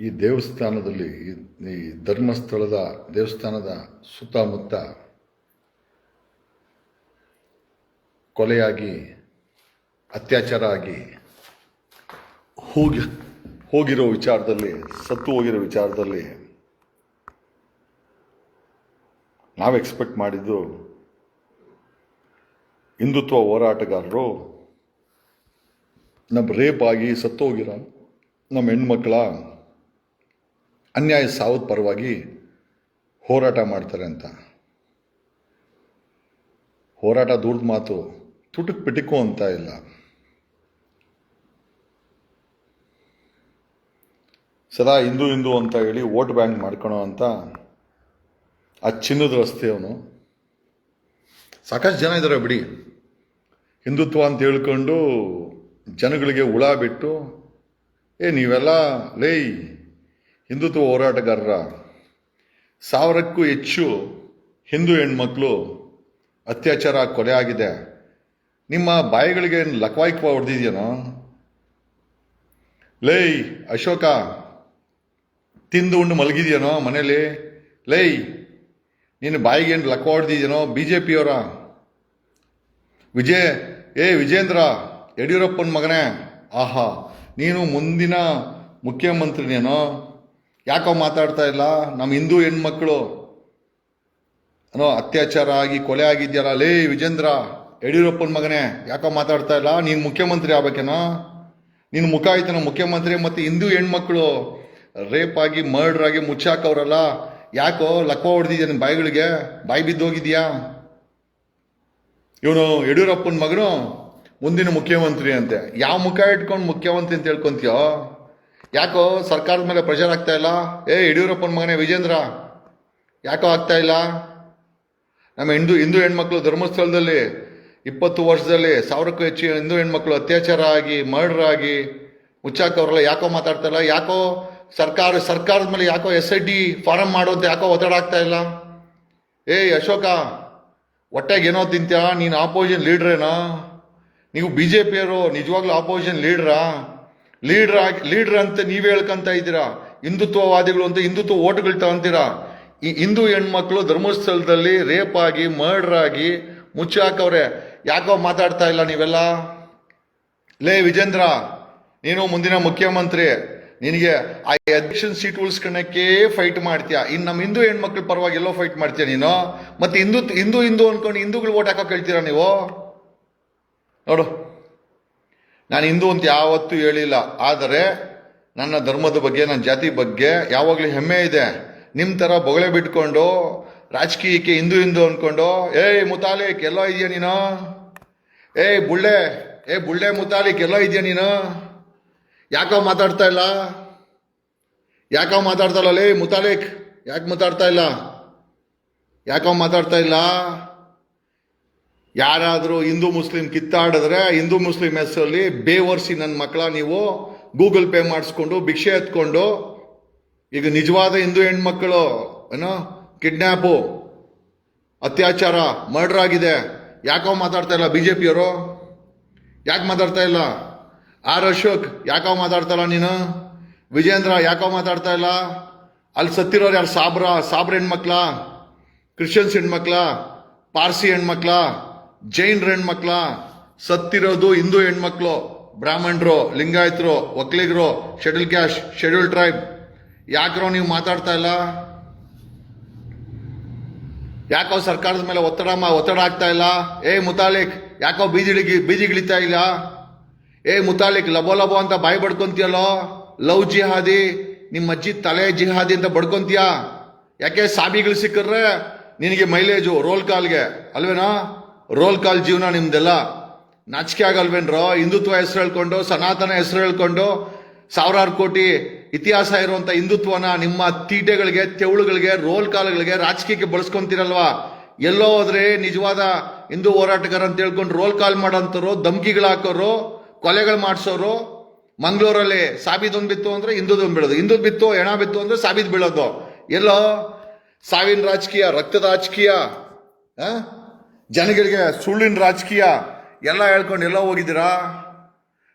ಈ ದೇವಸ್ಥಾನದಲ್ಲಿ, ಈ- ಧರ್ಮಸ್ಥಳದ ದೇವಸ್ಥಾನದ ಸುತ್ತಮುತ್ತ ಕೊಲೆಯಾಗಿ, ಅತ್ಯಾಚಾರ ಆಗಿ ಹೋಗಿ, ಹೋಗಿರೋ ವಿಚಾರದಲ್ಲಿ, ಸತ್ತು ಹೋಗಿರೋ ವಿಚಾರದಲ್ಲಿ ನಾವು ಎಕ್ಸ್ಪೆಕ್ಟ್ ಮಾಡಿದ್ದು ಹಿಂದುತ್ವ ಹೋರಾಟಗಾರರು ನಮ್ಮ ರೇಪ್ ಆಗಿ ಸತ್ತು ಹೋಗಿರೋ ನಮ್ಮ ಹೆಣ್ಮಕ್ಳ ಅನ್ಯಾಯ ಸಾವು ಪರವಾಗಿ ಹೋರಾಟ ಮಾಡ್ತಾರೆ ಅಂತ. ಹೋರಾಟ ದೂರದ ಮಾತು ತುಟುಕ್ ಪಿಟಿಕು ಅಂತ ಇಲ್ಲ. ಸದಾ ಹಿಂದೂ ಹಿಂದೂ ಅಂತ ಹೇಳಿ ವೋಟ್ ಬ್ಯಾಂಕ್ ಮಾಡ್ಕೊಳೋ ಅಂತ ಆ ಚಿನ್ನದ ರಸ್ತೆ ಅವನು. ಸಾಕಷ್ಟು ಜನ ಇದ್ದಾರೆ ಬಿಡಿ. ಹಿಂದುತ್ವ ಅಂತ ಹೇಳ್ಕೊಂಡು ಜನಗಳಿಗೆ ಹುಳ ಬಿಟ್ಟು, ಏ ನೀವೆಲ್ಲ, ಲೇ ಹಿಂದುತ್ವ ಹೋರಾಟಗಾರರ ಸಾವಿರಕ್ಕೂ ಹೆಚ್ಚು ಹಿಂದೂ ಹೆಣ್ಮಕ್ಳು ಅತ್ಯಾಚಾರ ಕೊಲೆ ಆಗಿದೆ. ನಿಮ್ಮ ಬಾಯಿಗಳಿಗೆ ಏನು ಲಕ್ವಾಯ್ಕ ಹೊಡೆದಿದೆಯೇನೋ? ಲೈ ಅಶೋಕ, ತಿಂದು ಉಂಡು ಮಲಗಿದೆಯೇನೋ ಮನೇಲಿ ಲೈ ನಿನ್ನ ಬಾಯಿಗೆ ಏನು ಲಕ್ವ ಹೊಡೆದಿದೆಯೇನೋ ಬಿ ಜೆ ಪಿಯವರ ವಿಜಯ್, ಏ ವಿಜೇಂದ್ರ, ಯಡಿಯೂರಪ್ಪನ ಮಗನೇ, ಆಹಾ, ನೀನು ಮುಂದಿನ ಮುಖ್ಯಮಂತ್ರಿನೇನೋ? ಯಾಕೋ ಮಾತಾಡ್ತಾ ಇಲ್ಲ? ನಮ್ಮ ಹಿಂದೂ ಹೆಣ್ಮಕ್ಳು. ಅನೋ ಅತ್ಯಾಚಾರ ಆಗಿ ಕೊಲೆ ಆಗಿದ್ಯಲ್ಲ, ಲೇ ವಿಜೇಂದ್ರ, ಯಡಿಯೂರಪ್ಪನ ಮಗನೇ, ಯಾಕೋ ಮಾತಾಡ್ತಾ ಇಲ್ಲ? ನೀನು ಮುಖ್ಯಮಂತ್ರಿ ಆಗ್ಬೇಕೇನೋ? ನಿನ್ನ ಮುಖ ಆಯ್ತನ ಮುಖ್ಯಮಂತ್ರಿ ಮತ್ತು ಹಿಂದೂ ಹೆಣ್ಮಕ್ಳು? ರೇಪ್ ಆಗಿ ಮರ್ಡರ್ ಆಗಿ ಮುಚ್ಚಾಕವ್ರಲ್ಲ. ಯಾಕೋ ಲಕ್ವ ಹೊಡೆದಿದ್ಯಾ ನಿನ್ನ ಬಾಯಿಗಳಿಗೆ? ಬಾಯಿ ಬಿದ್ದೋಗಿದ್ಯಾ? ಇವನು ಯಡಿಯೂರಪ್ಪನ ಮಗನು, ಮುಂದಿನ ಮುಖ್ಯಮಂತ್ರಿ ಅಂತೆ. ಯಾವ ಮುಖ ಇಟ್ಕೊಂಡು ಮುಖ್ಯಮಂತ್ರಿ ಅಂತ ಹೇಳ್ಕೊಂತೀಯೋ? ಯಾಕೋ ಸರ್ಕಾರದ ಮೇಲೆ ಪ್ರೆಷರ್ ಆಗ್ತಾ ಇಲ್ಲ? ಏ, ಯಡಿಯೂರಪ್ಪನ ಮಗನೇ ವಿಜೇಂದ್ರ, ಯಾಕೋ ಆಗ್ತಾ ಇಲ್ಲ? ನಮ್ಮ ಹಿಂದೂ ಹಿಂದೂ ಹೆಣ್ಮಕ್ಳು ಧರ್ಮಸ್ಥಳದಲ್ಲಿ ಇಪ್ಪತ್ತು ವರ್ಷದಲ್ಲಿ ಸಾವಿರಕ್ಕೂ ಹೆಚ್ಚು ಹಿಂದೂ ಹೆಣ್ಮಕ್ಳು ಅತ್ಯಾಚಾರ ಆಗಿ ಮರ್ಡರ್ ಆಗಿ ಮುಚ್ಚಾಕವ್ರಲ್ಲ ಯಾಕೋ ಮಾತಾಡ್ತಾ ಇಲ್ಲ? ಯಾಕೋ ಸರ್ಕಾರ, ಸರ್ಕಾರದ ಮೇಲೆ ಯಾಕೋ ಎಸ್ ಐ ಡಿ ಫಾರಂ ಮಾಡೋದು ಯಾಕೋ ಒತ್ತಡ ಆಗ್ತಾ ಇಲ್ಲ? ಏಯ್ ಅಶೋಕ ಹೊಟ್ಟೆಗೆ ಏನೋ ತಿಂತ್ಯಾ? ನೀನು ಆಪೋಸಿಷನ್ ಲೀಡ್ರೇನಾ ನೀವು ಬಿ ಜೆ ಪಿಯವರು ನಿಜವಾಗ್ಲೂ ಆಪೋಸಿಷನ್ ಲೀಡ್ರಾ ಲೀಡ್ರ್ ಆಗಿ ಲೀಡರ್ ಅಂತ ನೀವೇ ಹೇಳ್ಕೊಂತ ಇದ್ದೀರಾ? ಹಿಂದುತ್ವವಾದಿಗಳು ಅಂತ ಹಿಂದುತ್ವ ಓಟ್ಗಳು ತಗೊಂತೀರಾ? ಈ ಹಿಂದೂ ಹೆಣ್ಮಕ್ಳು ಧರ್ಮಸ್ಥಳದಲ್ಲಿ ರೇಪ್ ಆಗಿ ಮರ್ಡರ್ ಆಗಿ ಮುಚ್ಚಾಕವ್ರೆ. ಯಾಕೋ ಮಾತಾಡ್ತಾ ಇಲ್ಲ ನೀವೆಲ್ಲ? ಲೇ ವಿಜೇಂದ್ರ, ನೀನು ಮುಂದಿನ ಮುಖ್ಯಮಂತ್ರಿ. ನಿನಗೆ ಆ ಅಧ್ಯಕ್ಷನ್ ಸೀಟ್ ಉಳಿಸ್ಕೊಳಕ್ಕೆ ಫೈಟ್ ಮಾಡ್ತೀಯ? ಇನ್ನು ನಮ್ಮ ಹಿಂದೂ ಹೆಣ್ಮಕ್ಳು ಪರವಾಗಿ ಎಲ್ಲೋ ಫೈಟ್ ಮಾಡ್ತೀಯ ನೀನು? ಮತ್ತೆ ಹಿಂದೂ ಹಿಂದೂ ಹಿಂದೂ ಅನ್ಕೊಂಡು ಹಿಂದೂಗಳು ಓಟ್ ಹಾಕೋ ಕೇಳ್ತೀರಾ ನೀವು? ನೋಡು. ನಾನು ಹಿಂದೂ ಅಂತ ಯಾವತ್ತೂ ಹೇಳಿಲ್ಲ. ಆದರೆ ನನ್ನ ಧರ್ಮದ ಬಗ್ಗೆ, ನನ್ನ ಜಾತಿ ಬಗ್ಗೆ ಯಾವಾಗಲೂ ಹೆಮ್ಮೆ ಇದೆ. ನಿಮ್ಮ ಥರ ಬೊಗಳೆ ಬಿಟ್ಕೊಂಡು, ರಾಜಕೀಯಕ್ಕೆ ಹಿಂದೂ ಹಿಂದೂ ಅಂದ್ಕೊಂಡು ಏಯ್ ಮುತಾಲಿಕ್, ಎಲ್ಲೋ ಇದೆಯಾ ನೀನು? ಏಯ್ ಬುಳ್ಳೆ ಏ ಬುಳ್ಳೆ ಮುತಾಲಿಕ್, ಎಲ್ಲೋ ಇದೆಯಾ ನೀನು? ಯಾಕೋ ಮಾತಾಡ್ತಾ ಇಲ್ಲ? ಯಾಕೋ ಮಾತಾಡ್ತಾ ಇಲ್ಲ ಲೇ ಮುತಾಲಿಕ್? ಯಾಕೆ ಮಾತಾಡ್ತಾ ಇಲ್ಲ? ಯಾಕೋ ಮಾತಾಡ್ತಾ ಇಲ್ಲ? ಯಾರಾದರೂ ಹಿಂದೂ ಮುಸ್ಲಿಂ ಕಿತ್ತಾಡಿದ್ರೆ ಹಿಂದೂ ಮುಸ್ಲಿಂ ಹೆಸರಲ್ಲಿ ಬೇವರ್ಸಿ ನನ್ನ ಮಕ್ಕಳ ನೀವು ಗೂಗಲ್ ಪೇ ಮಾಡಿಸ್ಕೊಂಡು, ಭಿಕ್ಷೆ ಎತ್ಕೊಂಡು, ಈಗ ನಿಜವಾದ ಹಿಂದೂ ಹೆಣ್ಮಕ್ಕಳು ಏನೋ ಕಿಡ್ನ್ಯಾಪು ಅತ್ಯಾಚಾರ ಮರ್ಡರ್ ಆಗಿದೆ. ಯಾಕೋ ಮಾತಾಡ್ತಾ ಇಲ್ಲ ಬಿ ಜೆ ಪಿಯವರು ಯಾಕೆ ಮಾತಾಡ್ತಾ ಇಲ್ಲ? ಆರ್ ಅಶೋಕ್ ಯಾಕೋ ಮಾತಾಡ್ತಾ ಇಲ್ಲ ನೀನು? ವಿಜೇಂದ್ರ ಯಾಕೋ ಮಾತಾಡ್ತಾ ಇಲ್ಲ? ಅಲ್ಲಿ ಸತ್ತಿರೋರು ಯಾರು ಸಾಬ್ರ ಸಾಬ್ರ ಹೆಣ್ಮಕ್ಳ, ಕ್ರಿಶ್ಚಿಯನ್ಸ್ ಹೆಣ್ಮಕ್ಳ, ಪಾರ್ಸಿ ಹೆಣ್ಮಕ್ಳ? ಜೈನ್ರ ಹೆಣ್ಮಕ್ಳ, ಸತ್ತಿರೋದು ಹಿಂದೂ ಹೆಣ್ಮಕ್ಳು, ಬ್ರಾಹ್ಮಣರು, ಲಿಂಗಾಯತರು, ಒಕ್ಕಲಿಗರು, ಶೆಡ್ಯೂಲ್ ಕ್ಯಾಶ್ ಶೆಡ್ಯೂಲ್ ಟ್ರೈಬ್. ಯಾಕ್ರೋ ನೀವು ಮಾತಾಡ್ತಾ ಇಲ್ಲ? ಯಾಕೋ ಸರ್ಕಾರದ ಮೇಲೆ ಒತ್ತಡ ಒತ್ತಡ ಆಗ್ತಾ ಇಲ್ಲ? ಏ ಮುತಾಲಿಕ್, ಯಾಕೋ ಬೀದಿಳಿಗಿ ಬೀಜಿಗಿಳಿತಾ ಇಲ್ಲ? ಏ ಮುತಾಲಿಕ್, ಲಬೋ ಲಬೋ ಅಂತ ಬಾಯಿ ಬಡ್ಕೊಂತೀಯಲ್ಲೋ? ಲವ್ ಜಿಹಾದಿ, ನಿಮ್ಮ ಅಜ್ಜಿ ತಲೆ ಜಿಹಾದಿ ಅಂತ ಬಡ್ಕೊಂತೀಯ? ಯಾಕೆ ಸಾಬಿಗಳು ಸಿಕ್ಕರೆ ನಿನಗೆ ಮೈಲೇಜು, ರೋಲ್ ಕಾಲ್ಗೆ, ಅಲ್ವೇನೋ? ರೋಲ್ ಕಾಲ್ ಜೀವನ ನಿಮ್ದೆಲ್ಲ. ನಾಚಿಕೆ ಆಗಲ್ವೇನ್ರೋ? ಹಿಂದುತ್ವ ಹೆಸರು ಹೇಳ್ಕೊಂಡು, ಸನಾತನ ಹೆಸರು ಹೇಳ್ಕೊಂಡು, ಸಾವಿರಾರು ಕೋಟಿ ಇತಿಹಾಸ ಇರುವಂತ ಹಿಂದುತ್ವನ ನಿಮ್ಮ ತೀಟೆಗಳಿಗೆ, ತೆವಳುಗಳಿಗೆ, ರೋಲ್ ಕಾಲ್ಗಳಿಗೆ ರಾಜಕೀಯಕ್ಕೆ ಬಳಸ್ಕೊಂತೀರಲ್ವಾ? ಎಲ್ಲೋ ಹೋದ್ರೆ ನಿಜವಾದ ಹಿಂದೂ ಹೋರಾಟಗಾರ ಅಂತ ಹೇಳ್ಕೊಂಡು ರೋಲ್ ಕಾಲ್ ಮಾಡೋಂಥವ್ರು, ಧಮ್ಕಿಗಳು ಹಾಕೋರು, ಕೊಲೆಗಳು ಮಾಡಿಸೋರು, ಮಂಗಳೂರಲ್ಲಿ ಸಾಬೀದೊಂದು ಬಿತ್ತು ಅಂದ್ರೆ ಹಿಂದೂದೊಂದು ಬೀಳೋದು. ಹಿಂದೂ ಬಿತ್ತು, ಹೆಣ ಬಿತ್ತು ಅಂದ್ರೆ ಸಾಬೀದ್ ಬೀಳೋದು. ಎಲ್ಲೋ? ಸಾವಿನ ರಾಜಕೀಯ, ರಕ್ತದ ರಾಜಕೀಯ? ಜನಗಳಿಗೆ ಸುಳ್ಳಿನ ರಾಜಕೀಯ ಎಲ್ಲ ಹೇಳ್ಕೊಂಡು ಎಲ್ಲ ಹೋಗಿದ್ದೀರಾ?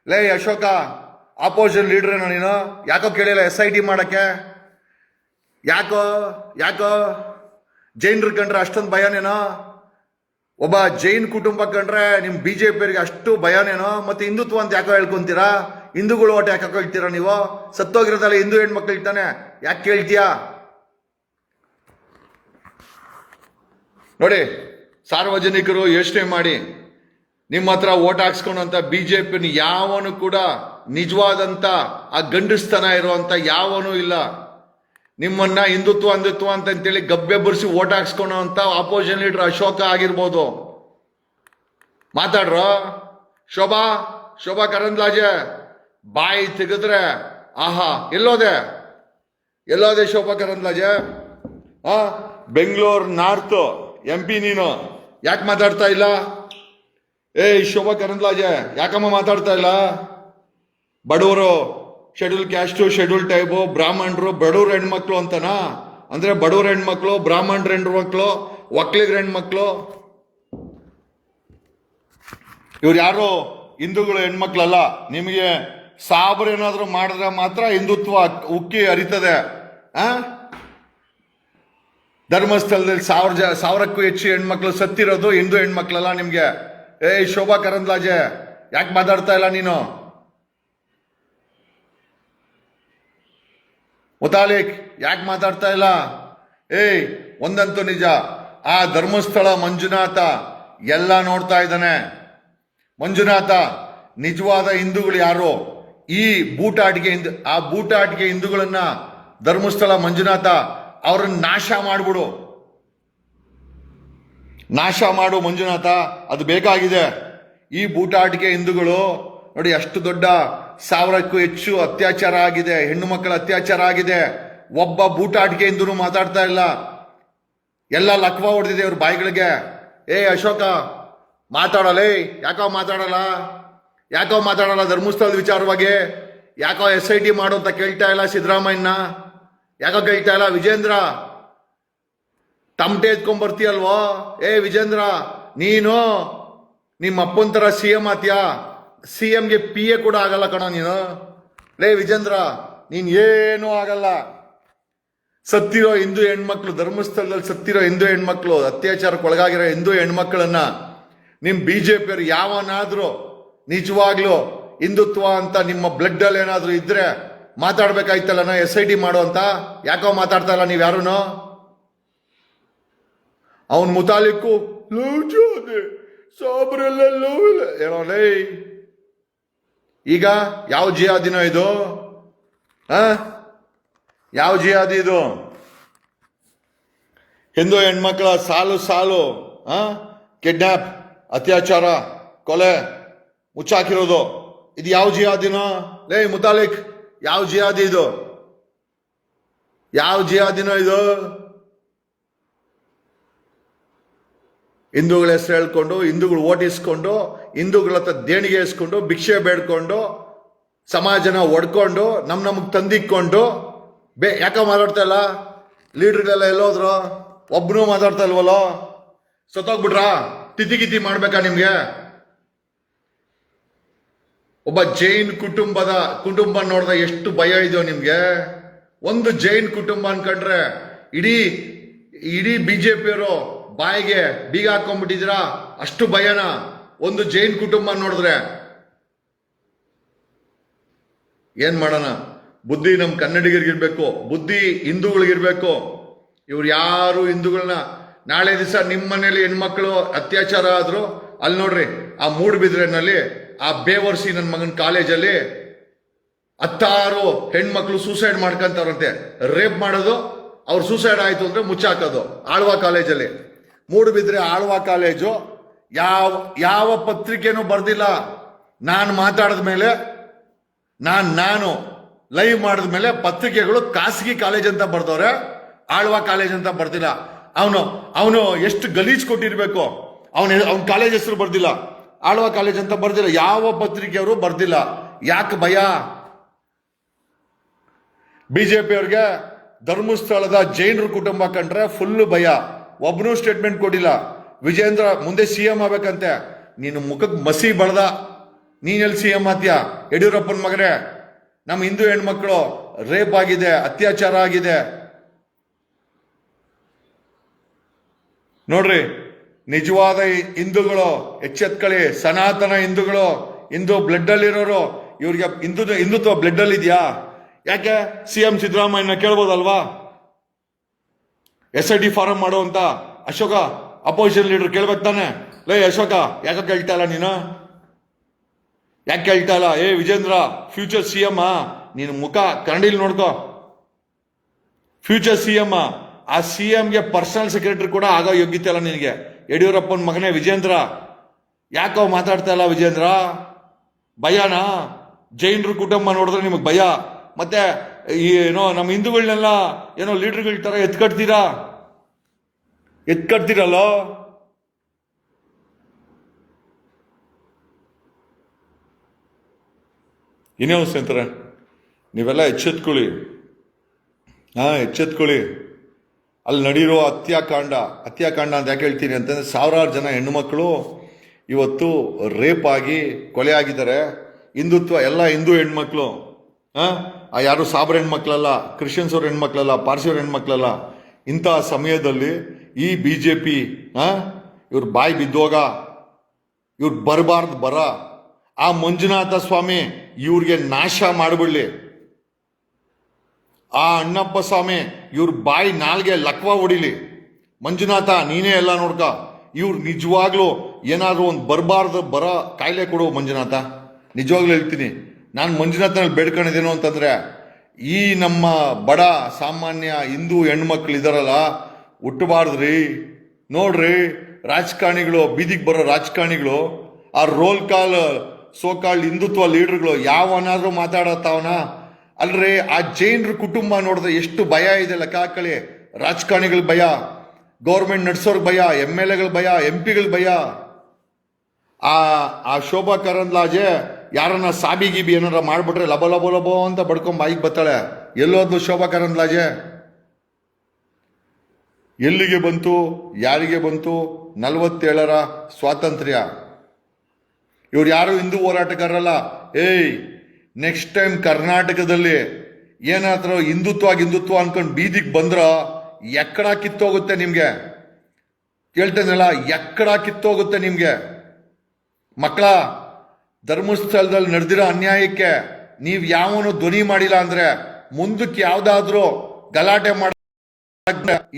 ಲೇ ಅಶೋಕ ಆಪೋಸಿಷನ್ ಲೀಡ್ರೇನ ನೀನು? ಯಾಕೋ ಕೇಳಿಲ್ಲ ಎಸ್ ಐ ಟಿ ಮಾಡೋಕ್ಕೆ? ಯಾಕೋ ಯಾಕೋ? ಜೈನರು ಕಂಡ್ರೆ ಅಷ್ಟೊಂದು ಭಯನೇನೋ ಒಬ್ಬ ಜೈನ್ ಕುಟುಂಬ ಕಂಡ್ರೆ ನಿಮ್ಮ ಬಿ ಜೆ ಪಿಯವರಿಗೆ ಅಷ್ಟು ಭಯನೇನೋ ಮತ್ತು ಹಿಂದುತ್ವ ಅಂತ ಯಾಕೋ ಹೇಳ್ಕೊಂತೀರಾ? ಹಿಂದೂಗಳು ಒಟ್ಟು ಯಾಕೆ ಹೇಳ್ತೀರಾ ನೀವು? ಸತ್ತೋಗಿರೋದಲ್ಲ ಹಿಂದೂ ಹೆಣ್ಮಕ್ಳು ಇರ್ತಾನೆ ಯಾಕೆ ಕೇಳ್ತೀಯಾ? ನೋಡಿ ಸಾರ್ವಜನಿಕರು ಯೋಚನೆ ಮಾಡಿ, ನಿಮ್ಮ ಹತ್ರ ಓಟ್ ಹಾಕ್ಸ್ಕೊಂಡಂತ ಪಿನ ಯಾವನು ಕೂಡ ನಿಜವಾದಂತ, ಆ ಗಂಡಸ್ತನ ಇರುವಂತ ಯಾವನೂ ಇಲ್ಲ. ನಿಮ್ಮನ್ನ ಹಿಂದುತ್ವ ಹಿಂದುತ್ವ ಅಂತ ಅಂತೇಳಿ ಗಬ್ಬೆ ಬರ್ಸಿ ಓಟ್ ಹಾಕ್ಸ್ಕೊಳೋ ಅಂತ ಆಪೋಸಿಷನ್ ಲೀಡರ್ ಅಶೋಕ ಆಗಿರ್ಬೋದು. ಮಾತಾಡ್ರ? ಶೋಭಾ ಶೋಭಾ ಕರಂದ್ಲಾಜೆ, ಬಾಯಿ ತೆಗೆದ್ರೆ ಆಹಾ, ಎಲ್ಲೋದೆ? ಎಲ್ಲೋದೆ ಶೋಭಾ ಕರಂದ್ಲಾಜೆ? ಆ, ಬೆಂಗಳೂರು ನಾರ್ತ್ ಎಂ ಪಿ ನೀನು. ಯಾಕೆ ಮಾತಾಡ್ತಾ ಇಲ್ಲ? ಏಯ್, ಶೋಭಾ ಕರಂದ್ಲಾಜೆ, ಯಾಕಮ್ಮ ಮಾತಾಡ್ತಾ ಇಲ್ಲ? ಬಡವರು ಶೆಡ್ಯೂಲ್ ಕ್ಯಾಸ್ಟು ಶೆಡ್ಯೂಲ್ ಟೈಬು ಬ್ರಾಹ್ಮಣರು, ಬಡವ್ರ ಹೆಣ್ಮಕ್ಳು ಅಂತನಾ? ಅಂದ್ರೆ ಬಡವ್ರ ಹೆಣ್ಮಕ್ಳು, ಬ್ರಾಹ್ಮಣರ ಹೆಣ್ಮಕ್ಳು, ಒಕ್ಲಿಗರ ಹೆಣ್ಮಕ್ಳು? ಇವ್ರು ಯಾರು? ಹಿಂದೂಗಳು ಹೆಣ್ಮಕ್ಳಲ್ಲ. ನಿಮಗೆ ಸಾಬ್ರು ಏನಾದರೂ ಮಾಡಿದ್ರೆ ಮಾತ್ರ ಹಿಂದುತ್ವ ಉಕ್ಕಿ ಹರಿತದೆ. ಆ? ಧರ್ಮಸ್ಥಳದಲ್ಲಿ ಸಾವಿರ ಜ, ಸಾವಿರಕ್ಕೂ ಹೆಚ್ಚು ಹೆಣ್ಮಕ್ಳು ಸತ್ತಿರೋದು ಹಿಂದೂ ಹೆಣ್ಮಕ್ಳಲ್ಲ ನಿಮಗೆ. ಏಯ್, ಶೋಭಾ ಕರಂದ್ಲಾಜೆ, ಯಾಕೆ ಮಾತಾಡ್ತಾ ಇಲ್ಲ ನೀನು? ಮುತಾಲಿಕ್, ಯಾಕೆ ಮಾತಾಡ್ತಾ ಇಲ್ಲ? ಏಯ್, ಒಂದಂತೂ ನಿಜ, ಆ ಧರ್ಮಸ್ಥಳ ಮಂಜುನಾಥ ಎಲ್ಲ ನೋಡ್ತಾ ಇದ್ದಾನೆ. ಮಂಜುನಾಥ, ನಿಜವಾದ ಹಿಂದೂಗಳು ಯಾರು? ಈ ಬೂಟಾಟಿಕೆ ಹಿಂದ್, ಆ ಬೂಟಾಟಿಕೆ ಹಿಂದೂಗಳನ್ನ ಧರ್ಮಸ್ಥಳ ಮಂಜುನಾಥ ಅವ್ರನ್ನ ನಾಶ ಮಾಡಿಬಿಡು. ನಾಶ ಮಾಡು ಮಂಜುನಾಥ, ಅದು ಬೇಕಾಗಿದೆ. ಈ ಬೂಟಾಟಿಕೆ ಹಿಂದೂಗಳು, ನೋಡಿ ಅಷ್ಟು ದೊಡ್ಡ ಸಾವಿರಕ್ಕೂ ಹೆಚ್ಚು ಅತ್ಯಾಚಾರ ಆಗಿದೆ, ಹೆಣ್ಣು ಮಕ್ಕಳ ಅತ್ಯಾಚಾರ ಆಗಿದೆ. ಒಬ್ಬ ಬೂಟಾಟಿಕೆ ಹಿಂದೂ ಮಾತಾಡ್ತಾ ಇಲ್ಲ. ಎಲ್ಲ ಲಕ್ವ ಹೊಡೆದಿದೆ ಅವ್ರ ಬಾಯಿಗಳಿಗೆ. ಏ ಅಶೋಕ, ಮಾತಾಡಲೇ? ಯಾಕೋ ಮಾತಾಡಲ್ಲ? ಯಾಕೋ ಮಾತಾಡಲ್ಲ ಧರ್ಮಸ್ಥಳದ ವಿಚಾರವಾಗಿ? ಯಾಕೋ ಎಸ್ ಐ ಟಿ ಮಾಡು ಅಂತ ಕೇಳ್ತಾ ಇಲ್ಲ ಸಿದ್ದರಾಮಯ್ಯನ ಯಾಕೋ ಕೇಳ್ತಾ ಇಲ್ಲ, ವಿಜೇಂದ್ರ? ತಮಟೆ ಎತ್ಕೊಂಡ್ ಬರ್ತೀಯಲ್ವೋ? ಏ, ವಿಜೇಂದ್ರ, ನೀನು ನಿಮ್ಮ ಅಪ್ಪನ ಥರ ಸಿ ಎಂ ಆತ್ಯಾ? ಸಿ ಎಂಗೆ ಪಿ ಎ ಕೂಡ ಆಗಲ್ಲ ಕಣ ನೀನು. ಲೇ, ವಿಜೇಂದ್ರ, ನೀನು ಏನೂ ಆಗಲ್ಲ. ಸತ್ತಿರೋ ಹಿಂದೂ ಹೆಣ್ಮಕ್ಳು, ಧರ್ಮಸ್ಥಳದಲ್ಲಿ ಸತ್ತಿರೋ ಹಿಂದೂ ಹೆಣ್ಮಕ್ಳು, ಅತ್ಯಾಚಾರಕ್ಕೆ ಒಳಗಾಗಿರೋ ಹಿಂದೂ ಹೆಣ್ಮಕ್ಳನ್ನ ಜೆ ಬಿಜೆಪಿಯವ್ರು ಯಾವನಾದರೂ ನಿಜವಾಗ್ಲೂ ಹಿಂದುತ್ವ ಅಂತ ನಿಮ್ಮ ಬ್ಲಡ್ ಅಲ್ಲಿ ಏನಾದ್ರೂ ಇದ್ರೆ ಮಾತಾಡ್ಬೇಕಾಯ್ತಲ್ಲ ನಾ ಎಸ್ ಐ ಟಿ ಮಾಡು ಅಂತ? ಯಾಕೋ ಮಾತಾಡ್ತಾ ಇಲ್ಲ ನೀವ್ ಯಾರು ಅವನ್ ಮುತಾಲಿಕ್ಕು ಸಾಬ್ರೆಲ್ಲ ಏನೋ, ಲೇ. ಈಗ ಯಾವ ಜಿಯಾದಿನೋ ಇದು? ಯಾವ ಜಿಯಾದಿ ಇದು? ಹಿಂದೂ ಹೆಣ್ಮಕ್ಳ ಸಾಲು ಸಾಲು, ಆ? ಕಿಡ್ನಾಪ್, ಅತ್ಯಾಚಾರ, ಕೊಲೆ, ಮುಚ್ಚಾಕಿರೋದು. ಇದು ಯಾವ ಜಿಯಾದಿನೋ ಲೇ ಮುತಾಲಿಕ್. ಯಾವ ಜಿಯಾದಿ ಇದು? ಯಾವ ಜಿಯಾದಿನೋ ಇದು? ಹಿಂದೂಗಳ ಹೆಸರು ಹೇಳ್ಕೊಂಡು, ಹಿಂದೂಗಳು ಓಟಿಸ್ಕೊಂಡು, ಹಿಂದೂಗಳ ಹತ್ರ ದೇಣಿಗೆ ಇಸ್ಕೊಂಡು, ಭಿಕ್ಷೆ ಬೇಡ್ಕೊಂಡು, ಸಮಾಜನ ಒಡ್ಕೊಂಡು, ನಮ್ ನಮಗೆ ತಂದಿಕ್ಕೊಂಡು, ಬೇ, ಯಾಕ ಮಾತಾಡ್ತಾ ಇಲ್ಲ? ಲೀಡ್ರ್ಗಳೆಲ್ಲ ಎಲ್ಲೋದ್ರು? ಒಬ್ಬನೂ ಮಾತಾಡ್ತಾ ಇಲ್ವಲ್ಲೋ? ಸತ್ತೋಗ್ಬಿಟ್ರಾ? ತಿಥಿ ಗಿತಿ ಮಾಡ್ಬೇಕಾ ನಿಮ್ಗೆ? ಒಬ್ಬ ಜೈನ್ ಕುಟುಂಬದ ಕುಟುಂಬ ನೋಡಿದ ಎಷ್ಟು ಭಯ ಇದೆಯೋ ನಿಮಗೆ? ಒಂದು ಜೈನ್ ಕುಟುಂಬ ಅನ್ಕಂಡ್ರೆ ಇಡೀ ಇಡೀ ಬಿಜೆಪಿಯವರು ಬಾಯಿಗೆ ಬೀಗ ಹಾಕೊಂಡ್ಬಿಟ್ಟಿದ್ದೀರಾ? ಅಷ್ಟು ಭಯನ ಒಂದು ಜೈನ್ ಕುಟುಂಬ ನೋಡಿದ್ರೆ. ಏನ್ ಮಾಡೋಣ? ಬುದ್ಧಿ ನಮ್ ಕನ್ನಡಿಗರಿಗಿರ್ಬೇಕು, ಬುದ್ಧಿ ಹಿಂದೂಗಳಿಗಿರ್ಬೇಕು. ಇವ್ರು ಯಾರು ಹಿಂದೂಗಳನ್ನ? ನಾಳೆ ದಿವಸ ನಿಮ್ಮ ಮನೇಲಿ ಹೆಣ್ಮಕ್ಳು ಅತ್ಯಾಚಾರ ಆದ್ರು, ಅಲ್ಲಿ ನೋಡ್ರಿ, ಆ ಮೂಡ್ಬಿದ್ರೆನಲ್ಲಿ ಆ ಬೇವರ್ಸಿ ನನ್ನ ಮಗನ ಕಾಲೇಜಲ್ಲಿ ಹತ್ತಾರು ಹೆಣ್ಮಕ್ಳು ಸೂಸೈಡ್ ಮಾಡ್ಕೊಂತಾರಂತೆ. ರೇಪ್ ಮಾಡೋದು, ಅವ್ರು ಸೂಸೈಡ್ ಆಯಿತು ಅಂದ್ರೆ ಮುಚ್ಚಾಕೋದು, ಆಳ್ವಾ ಕಾಲೇಜಲ್ಲಿ. ಮೂಡುಬಿದ್ರೆ ಆಳ್ವಾ ಕಾಲೇಜು, ಯಾವ ಯಾವ ಪತ್ರಿಕೆನೂ ಬರೆದಿಲ್ಲ. ನಾನು ಮಾತಾಡಿದ ಮೇಲೆ, ನಾನು ನಾನು ಲೈವ್ ಮಾಡಿದ ಮೇಲೆ ಪತ್ರಿಕೆಗಳು ಖಾಸಗಿ ಕಾಲೇಜ್ ಅಂತ ಬರ್ದವ್ರೆ, ಆಳ್ವಾ ಕಾಲೇಜ್ ಅಂತ ಬರ್ದಿಲ್ಲ. ಅವನು ಅವನು ಎಷ್ಟು ಗಲೀಜ್ ಕೊಟ್ಟಿರಬೇಕು? ಅವನ ಅವನ ಕಾಲೇಜ್ ಹೆಸರು ಬರ್ದಿಲ್ಲ. ಆಳ್ವಾ ಕಾಲೇಜ್ ಅಂತ ಬರ್ದಿಲ್ಲ. ಯಾವ ಪತ್ರಿಕೆಯವರು ಬರ್ದಿಲ್ಲ. ಯಾಕೆ ಭಯ? ಬಿಜೆಪಿ ಅವ್ರಿಗೆ ಧರ್ಮಸ್ಥಳದ ಜೈನರ ಕುಟುಂಬ ಕಂಡ್ರೆ ಫುಲ್ ಭಯ. ಒಬ್ಬನೂ ಸ್ಟೇಟ್ಮೆಂಟ್ ಕೊಡಿಲ್ಲ ವಿಜೇಂದ್ರ ಮುಂದೆ ಸಿ ಎಂ ಆಗ್ಬೇಕಂತೆ. ನೀನು ಮುಖಕ್ಕೆ ಮಸಿ ಬಳ್ದ. ನೀನೆಲ್ಲಿ ಸಿ ಎಂ ಆತ್ಯ ಯಡಿಯೂರಪ್ಪನ ಮಗರೇ ನಮ್ಮ ಹಿಂದೂ ಹೆಣ್ಮಕ್ಳು ರೇಪ್ ಆಗಿದೆ, ಅತ್ಯಾಚಾರ ಆಗಿದೆ. ನೋಡ್ರಿ. ನಿಜವಾದ ಹಿಂದೂಗಳು ಎಚ್ಚೆತ್ಕೊಳ್ಳಿ ಸನಾತನ ಹಿಂದೂಗಳು, ಹಿಂದೂ ಬ್ಲಡ್ ಅಲ್ಲಿರೋರು ಇವ್ರಿಗೆ ಹಿಂದೂ, ಹಿಂದುತ್ವ ಬ್ಲಡ್ ಅಲ್ಲಿ ಇದೆಯಾ ಯಾಕೆ ಸಿ ಎಂ ಸಿದ್ದರಾಮಯ್ಯನ ಕೇಳ್ಬೋದಲ್ವಾ? ಎಸ್ ಐ ಡಿ ಫಾರಂ ಮಾಡುವಂತ ಅಶೋಕ ಅಪೋಸಿಷನ್ ಲೀಡರ್ ಕೇಳ್ಬೇಕು ತಾನೆ. ಲೇ, ಅಶೋಕ, ಯಾಕೆ ಕೇಳ್ತಾ ಇಲ್ಲ ನೀನು? ಯಾಕೆ ಕೇಳ್ತಾ ಇಲ್ಲ? ಏ, ವಿಜೇಂದ್ರ ಫ್ಯೂಚರ್ ಸಿ ಎಂ ನೀನು ಮುಖ ಕನ್ನಡಿಲಿ ನೋಡ್ಕೋ. ಫ್ಯೂಚರ್ ಸಿ ಎಂ ಆ? ಸಿ ಎಂಗೆ ಪರ್ಸನಲ್ ಸೆಕ್ರೆಟರಿ ಕೂಡ ಆಗೋ ಯೋಗ್ಯತೆ ಅಲ್ಲ ನಿನಗೆ. ಯಡಿಯೂರಪ್ಪನ ಮಗನೇ ವಿಜೇಂದ್ರ. ಯಾಕೋ ಮಾತಾಡ್ತಾ ಇಲ್ಲ ವಿಜೇಂದ್ರ? ಭಯನಾ? ಜೈನರು ಕುಟುಂಬ ನೋಡಿದ್ರೆ ನಿಮಗೆ ಭಯ. ಮತ್ತೆ ಏನೋ ನಮ್ಮ ಹಿಂದೂಗಳನ್ನೆಲ್ಲ ಏನೋ ಲೀಡರ್ಗಳ ತರ ಎತ್ಕಟ್ತೀರಾ? ಎತ್ಕಟ್ತೀರಲ್ಲೋ? ಇನ್ನೇ ಸ್ನೇಹಿತರೆ, ನೀವೆಲ್ಲ ಎಚ್ಚೆತ್ಕೊಳ್ಳಿ. ಹಾ, ಎಚ್ಚೆತ್ಕೊಳ್ಳಿ. ಅಲ್ಲಿ ನಡೆಯಿರೋ ಹತ್ಯಾಕಾಂಡ ಹತ್ಯಾಕಾಂಡ ಅಂತ ಯಾಕೆ ಹೇಳ್ತೀನಿ ಅಂತಂದರೆ ಸಾವಿರಾರು ಜನ ಹೆಣ್ಣುಮಕ್ಕಳು ಇವತ್ತು ರೇಪ್ ಆಗಿ ಕೊಲೆ ಆಗಿದ್ದಾರೆ. ಹಿಂದುತ್ವ ಎಲ್ಲ ಹಿಂದೂ ಹೆಣ್ಮಕ್ಳು. ಆ? ಯಾರು ಸಾಬ್ರ ಹೆಣ್ಮಕ್ಳಲ್ಲ, ಕ್ರಿಶ್ಚಿಯನ್ಸ್ ಅವ್ರ ಹೆಣ್ಮಕ್ಳಲ್ಲ ಪಾರ್ಸಿಯವ್ರ ಹೆಣ್ಮಕ್ಳಲ್ಲ, ಇಂಥ ಸಮಯದಲ್ಲಿ ಈ ಬಿ ಜೆ ಪಿ ಇವ್ರ ಬಾಯಿ ಬಿದ್ದೋಗ, ಇವ್ರು ಬರಬಾರ್ದು ಬರ. ಆ ಮಂಜುನಾಥ ಸ್ವಾಮಿ ಇವ್ರಿಗೆ ನಾಶ ಮಾಡಿಬಿಡ್ಲಿ. ಆ ಅಣ್ಣಪ್ಪ ಸ್ವಾಮಿ ಇವ್ರ ಬಾಯಿ ನಾಲ್ಗೆ ಲಕ್ವ ಹೊಡಿಲಿ. ಮಂಜುನಾಥ, ನೀನೇ ಎಲ್ಲ ನೋಡ್ಕ. ಇವ್ರು ನಿಜವಾಗ್ಲೂ ಏನಾದರೂ ಒಂದು ಬರಬಾರ್ದು ಬರ ಕಾಯಿಲೆ ಕೊಡು ಮಂಜುನಾಥ. ನಿಜವಾಗ್ಲೂ ಹೇಳ್ತೀನಿ. ನಾನು ಮಂಜುನಾಥನಲ್ಲಿ ಬೇಡ್ಕೊಂಡಿದ್ದೇನು ಅಂತಂದ್ರೆ, ಈ ನಮ್ಮ ಬಡ ಸಾಮಾನ್ಯ ಹಿಂದೂ ಹೆಣ್ಮಕ್ಳು ಇದಾರಲ್ಲ, ಹುಟ್ಟಬಾರ್ದ್ರಿ. ನೋಡ್ರಿ, ರಾಜಕಾರಣಿಗಳು, ಬೀದಿಗೆ ಬರೋ ರಾಜಕಾರಣಿಗಳು, ಆ ರೋಲ್ ಕಾಲ್ ಸೋಕಾಳ್ ಹಿಂದುತ್ವ ಲೀಡರ್ಗಳು ಯಾವನಾದರೂ ಮಾತಾಡತ್ತಾವನ ಅಲ್ರಿ ಆ ಜೈನ್ರ ಕುಟುಂಬ ನೋಡಿದ್ರೆ ಎಷ್ಟು ಭಯ ಇದೆ ಅಲ್ಲ ಹಾಕೊಳ್ಳಿ ರಾಜಕಾರಣಿಗಳ ಭಯ, ಗೌರ್ಮೆಂಟ್ ನಡ್ಸೋರ್ ಭಯ ಎಂ ಎಲ್ ಎಗಳ ಭಯ, ಎಂ ಪಿಗಳ ಭಯ. ಆ ಆ ಶೋಭಾ ಕರಂದ್ಲಾಜೆ ಯಾರನ್ನ ಸಾಬಿ ಗೀಬಿ ಏನಾರ ಮಾಡ್ಬಿಟ್ರೆ ಲಬ ಲಬ ಲಬೋ ಅಂತ ಬಡ್ಕೊಂಡ್ ಬಾಯಿಗೆ ಬತ್ತಾಳೆ. ಎಲ್ಲೋದ್ಲು ಶೋಭಾ ಕರಂದ್ಲಾಜೆ? ಎಲ್ಲಿಗೆ ಬಂತು, ಯಾರಿಗೆ ಬಂತು, ನಲವತ್ತೇಳರ ಸ್ವಾತಂತ್ರ್ಯ. ಇವ್ರು ಯಾರು ಹಿಂದೂ ಹೋರಾಟಗಾರರಲ್ಲ? ಏಯ್ ನೆಕ್ಸ್ಟ್ ಟೈಮ್ ಕರ್ನಾಟಕದಲ್ಲಿ ಏನಾದರೂ ಹಿಂದುತ್ವ ಹಿಂದುತ್ವ ಅನ್ಕೊಂಡು ಬೀದಿಗೆ ಬಂದ್ರ ಎಕ್ಕಡ ಕಿತ್ತೋಗುತ್ತೆ ನಿಮ್ಗೆ. ಕೇಳ್ತೇನಲ್ಲ, ಎಕ್ಕಡ ಕಿತ್ತೋಗುತ್ತೆ ನಿಮಗೆ. ಮಕ್ಕಳ ಧರ್ಮಸ್ಥಳದಲ್ಲಿ ನಡೆದಿರೋ ಅನ್ಯಾಯಕ್ಕೆ ನೀವು ಯಾವನು ಧ್ವನಿ ಮಾಡಿಲ್ಲ ಅಂದ್ರೆ ಮುಂದಕ್ಕೆ ಯಾವ್ದಾದ್ರೂ ಗಲಾಟೆ ಮಾಡ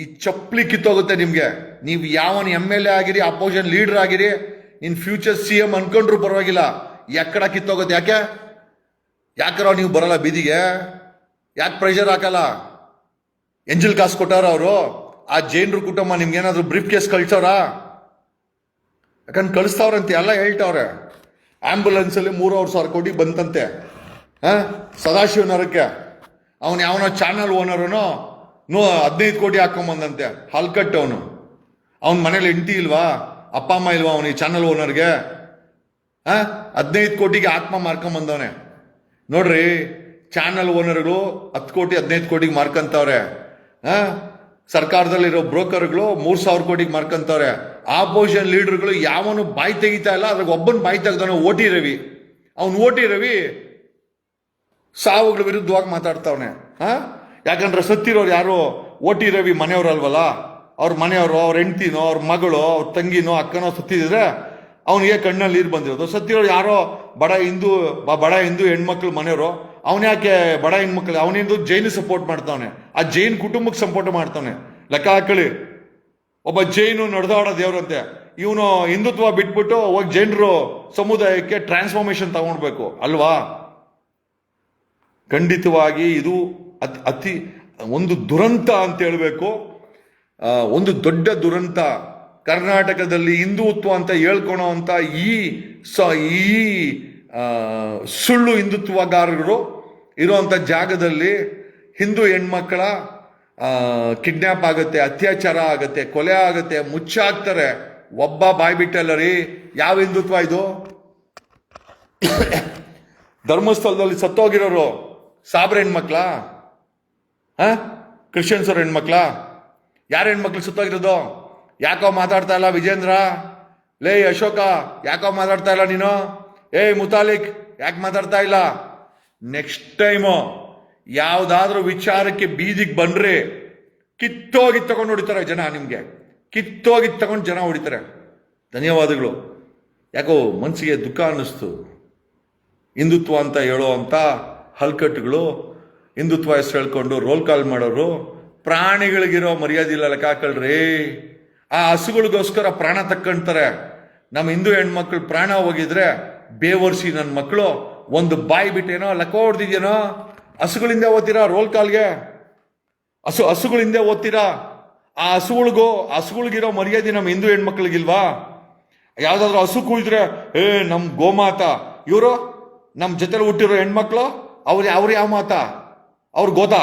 ಈ ಚಪ್ಪಲಿ ಕಿತ್ತೋಗುತ್ತೆ ನಿಮ್ಗೆ. ನೀವು ಯಾವನ್ ಎಂ ಎಲ್ ಎ ಆಗಿರಿ ಅಪೋಸಿಷನ್ ಲೀಡರ್ ಆಗಿರಿ ಇನ್ ಫ್ಯೂಚರ್ ಸಿ ಎಂ ಅನ್ಕೊಂಡ್ರು ಪರವಾಗಿಲ್ಲ. ಎಕ್ಕಡ ಕಿತ್ತೋಗುತ್ತೆ. ಯಾಕೆ? ಯಾಕರ ನೀವು ಬರಲ್ಲ ಬೀದಿಗೆ? ಯಾಕೆ ಪ್ರೆಷರ್ ಹಾಕಲ್ಲ? ಎಂಜಲ್ ಕಾಸು ಕೊಟ್ಟಾರ ಅವರು? ಆ ಜೈನರು ಕುಟುಂಬ ನಿಮ್ಗೆ ಏನಾದ್ರು ಬ್ರೀಫ್ ಕೇಸ್ ಕಳ್ಸೋರ? ಯಾಕಂದ್ರೆ ಕಳಿಸ್ತಾವ್ರಂತೆ, ಎಲ್ಲ ಹೇಳ್ತಾವ್ರೆ. ಆ್ಯಂಬುಲೆನ್ಸಲ್ಲಿ ಮೂರುವರೆ ಸಾವಿರ ಕೋಟಿ ಬಂತಂತೆ. ಹಾಂ? ಸದಾಶಿವನರಕ್ಕೆ ಅವನು ಯಾವನೋ ಚಾನಲ್ ಓನರನೋ ನೋ ಹದಿನೈದು ಕೋಟಿ ಹಾಕೊಂಬಂದಂತೆ. ಹಲ್ಕಟ್ಟು ಅವನು. ಅವನ ಮನೇಲಿ ಹೆಂಡತಿ ಇಲ್ವಾ? ಅಪ್ಪ ಅಮ್ಮ ಇಲ್ವಾ ಅವನಿಗೆ ಚಾನಲ್ ಓನರ್ಗೆ ಹಾಂ? ಹದಿನೈದು ಕೋಟಿಗೆ ಆತ್ಮ ಮಾರ್ಕೊಂಬಂದವನೆ. ನೋಡ್ರಿ ಚಾನಲ್ ಓನರ್ಗಳು ಹತ್ತು ಕೋಟಿ, ಹದಿನೈದು ಕೋಟಿಗೆ ಮಾರ್ಕಂತವ್ರೆ. ಆ ಸರ್ಕಾರದಲ್ಲಿರೋ ಬ್ರೋಕರ್ಗಳು ಮೂರು ಸಾವಿರ ಕೋಟಿಗೆ ಮಾರ್ಕಂತವ್ರೆ. ಆಪೋಸಿಷನ್ ಲೀಡರ್ಗಳು ಯಾವನು ಬಾಯಿ ತೆಗಿತಾ ಇಲ್ಲ, ಅದ್ರಾಗ ಒಬ್ಬನ ಬಾಯಿ ತೆಗ್ದಾನೆ ಓಟಿ ರವಿ. ಅವ್ನು ಓಟಿ ರವಿ ಸಾವುಗಳ ವಿರುದ್ಧವಾಗಿ ಮಾತಾಡ್ತಾವನೆ. ಹಾ? ಯಾಕಂದ್ರೆ ಸತ್ತಿರೋರು ಯಾರು? ಓಟಿ ರವಿ ಮನೆಯವ್ರಲ್ವಲ್ಲ? ಅವ್ರ ಮನೆಯವರು, ಅವ್ರ ಹೆಂಡ್ತಿನೋ, ಅವ್ರ ಮಗಳು, ಅವ್ರ ತಂಗಿನೋ, ಅಕ್ಕನೋ ಸತ್ತಿದ್ರೆ ಅವನಿಗೆ ಕಣ್ಣಲ್ಲಿ ನೀರು ಬಂದಿರೋದು. ಸತ್ತಿರೋ ಯಾರೋ ಬಡ ಹಿಂದೂ ಬಡ ಹಿಂದೂ ಹೆಣ್ಮಕ್ಳು ಮನೆಯವರು, ಅವನ ಯಾಕೆ ಬಡ ಹೆಣ್ಮಕ್ಳು? ಅವನಿಂದು ಜೈನ್ ಸಪೋರ್ಟ್ ಮಾಡ್ತಾವನೆ. ಆ ಜೈನ್ ಕುಟುಂಬಕ್ಕೆ ಸಪೋರ್ಟ್ ಮಾಡ್ತಾವನೆ. ಲೆಕ್ಕ ಹಾಕಳಿ ಒಬ್ಬ ಜೈನು ನಡೆದಾಡೋ ದೇವ್ರಂತೆ. ಇವನು ಹಿಂದುತ್ವ ಬಿಟ್ಬಿಟ್ಟು ಅವಾಗ ಜೈನರು ಸಮುದಾಯಕ್ಕೆ ಟ್ರಾನ್ಸ್ಫಾರ್ಮೇಶನ್ ತಗೊಂಡ್ಬೇಕು. ಅಲ್ವಾ? ಖಂಡಿತವಾಗಿ ಇದು ಅತಿ ಅತಿ, ಒಂದು ದುರಂತ ಅಂತ ಹೇಳಬೇಕು. ಒಂದು ದೊಡ್ಡ ದುರಂತ. ಕರ್ನಾಟಕದಲ್ಲಿ ಹಿಂದುತ್ವ ಅಂತ ಹೇಳ್ಕೊಳೋ ಅಂತ ಈ ಸ ಈ ಸುಳ್ಳು ಹಿಂದುತ್ವಗಾರರು ಇರುವಂಥ ಜಾಗದಲ್ಲಿ ಹಿಂದೂ ಹೆಣ್ಮಕ್ಳ ಕಿಡ್ನ್ಯಾಪ್ ಆಗುತ್ತೆ, ಅತ್ಯಾಚಾರ ಆಗುತ್ತೆ, ಕೊಲೆ ಆಗುತ್ತೆ, ಮುಚ್ಚಾಕ್ತಾರೆ. ಒಬ್ಬ ಬಾಯ್ ಬಿಟ್ಟಲ್ಲ ರೀ. ಯಾವ ಹಿಂದುತ್ವ ಇದು? ಧರ್ಮಸ್ಥಳದಲ್ಲಿ ಸತ್ತೋಗಿರೋರು ಸಾಬ್ರ ಹೆಣ್ಮಕ್ಳ? ಹಾಂ? ಕ್ರಿಶ್ಚಿಯನ್ಸ್ ಅವ್ರ ಹೆಣ್ಮಕ್ಳ? ಯಾರ ಹೆಣ್ಮಕ್ಳು ಸತ್ತೋಗಿರೋದು? ಯಾಕೋ ಮಾತಾಡ್ತಾ ಇಲ್ಲ ವಿಜೇಂದ್ರ? ಲೇ ಅಶೋಕ, ಯಾಕೋ ಮಾತಾಡ್ತಾ ಇಲ್ಲ ನೀನು? ಏಯ್ ಮುತಾಲಿಕ್, ಯಾಕೆ ಮಾತಾಡ್ತಾ ಇಲ್ಲ? ನೆಕ್ಸ್ಟ್ ಟೈಮು ಯಾವುದಾದ್ರೂ ವಿಚಾರಕ್ಕೆ ಬೀದಿಗೆ ಬಂದ್ರೆ ಕಿತ್ತೋಗಿ ತಗೊಂಡು ಹೊಡಿತಾರೆ ಜನ ನಿಮಗೆ. ಕಿತ್ತೋಗಿ ತಗೊಂಡು ಜನ ಹೊಡಿತಾರೆ. ಧನ್ಯವಾದಗಳು. ಯಾಕೋ ಮನಸ್ಸಿಗೆ ದುಃಖ ಅನ್ನಿಸ್ತು. ಹಿಂದುತ್ವ ಅಂತ ಹೇಳೋ ಅಂತ ಹಲ್ಕಟ್ಟುಗಳು, ಹಿಂದುತ್ವ ಹೆಸರು ಹೇಳ್ಕೊಂಡು ರೋಲ್ ಕಾಲ್ ಮಾಡೋರು, ಪ್ರಾಣಿಗಳಿಗಿರೋ ಮರ್ಯಾದೆ ಇಲ್ಲ ಲೆಕ್ಕ ಹಾಕಳ್ರಿ ಆ ಹಸುಗಳಿಗೋಸ್ಕರ ಪ್ರಾಣ ತಕ್ಕಂತಾರೆ. ನಮ್ಮ ಹಿಂದೂ ಹೆಣ್ಮಕ್ಳು ಪ್ರಾಣ ಹೋಗಿದ್ರೆ ಬೇವರ್ಸಿ ನನ್ನ ಮಕ್ಕಳು ಒಂದು ಬಾಯಿ ಬಿಟ್ಟೇನೋ ಲಕ್ಕ ಹೊಡೆದಿದ್ಯೇನೋ ಹಸುಗಳಿಂದ ಓದ್ತೀರಾ ರೋಲ್ ಕಾಲ್ಗೆ? ಹಸು, ಹಸುಗಳಿಂದ ಓದ್ತೀರಾ? ಆ ಹಸುಗಳಿಗೂ, ಹಸುಗಳಿಗಿರೋ ಮರ್ಯಾದೆ ನಮ್ಮ ಹಿಂದೂ ಹೆಣ್ಮಕ್ಳಿಗಿಲ್ವಾ? ಯಾವುದಾದ್ರೂ ಹಸು ಕೂಯಿದ್ರೆ, ಏ ನಮ್ಮ ಗೋಮಾತ. ಇವರು ನಮ್ಮ ಜೊತೆಲಿ ಹುಟ್ಟಿರೋ ಹೆಣ್ಮಕ್ಳು, ಅವ್ರು ಅವ್ರು ಯಾವ ಮಾತಾ? ಅವ್ರು ಗೋತಾ.